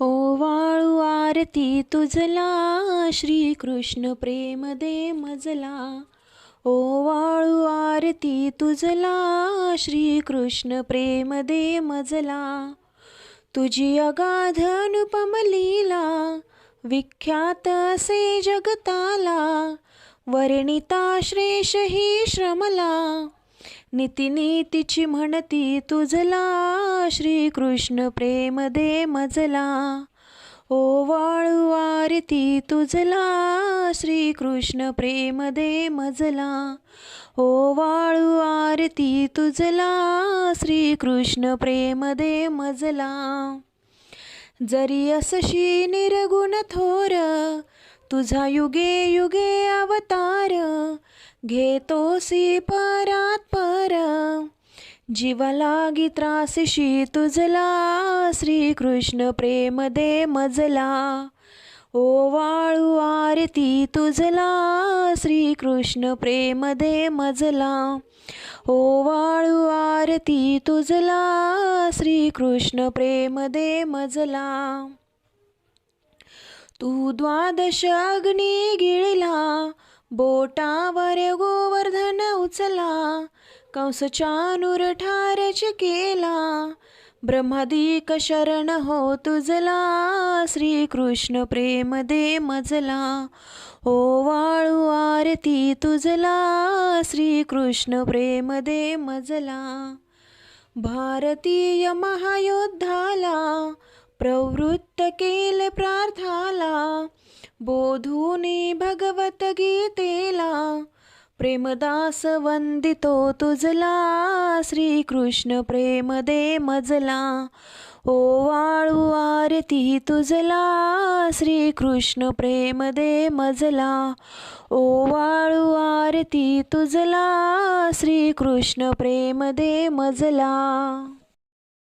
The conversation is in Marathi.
ओ वाळू आरती तुझला श्रीकृष्ण प्रेम दे मजला. ओ वाळू आरती तुझला श्रीकृष्ण प्रेम दे मजला. तुझी अगाध अनुपम लीला विख्यात असे जगताला वर्णिता श्रेष ही श्रमला. नीतिनीतीची म्हणती तुझला श्रीकृष्ण प्रेम दे मजला. ओ वाळू आरती तुझला श्रीकृष्ण प्रेम दे मजला. ओ वाळू आरती तुझला श्रीकृष्ण प्रेम दे मजला. जरी असशी निर्गुण थोर तुझा युगे युगे अवतार घेतोसी परात पर. जीवालागी त्रासशी तुझला श्रीकृष्ण प्रेम दे मजला. ओ वाळू आरती तुझला श्रीकृष्ण प्रेम दे मजला. ओ वाळू आरती तुझला श्रीकृष्ण प्रेम दे मजला. तू द्वादश अग्नी गिळला बोटावर गोवर्धन उचला कंस चानूर ठारच केला. ब्रह्मादिक शरण हो तुझला श्रीकृष्ण प्रेम दे मजला. हो वाळू आरती तुझला श्रीकृष्ण प्रेम दे मजला. भारतीय महायोद्धाला प्रवृत्त केले प्रार्थाला बोधूनी भगवत गीतेला प्रेमदास वंदितो तुझला श्रीकृष्ण प्रेम दे मजला. ओ वाळू आरती तुझला श्रीकृष्ण प्रेम दे मजला. ओ वाळू आरती तुझला श्रीकृष्ण प्रेम दे मजला.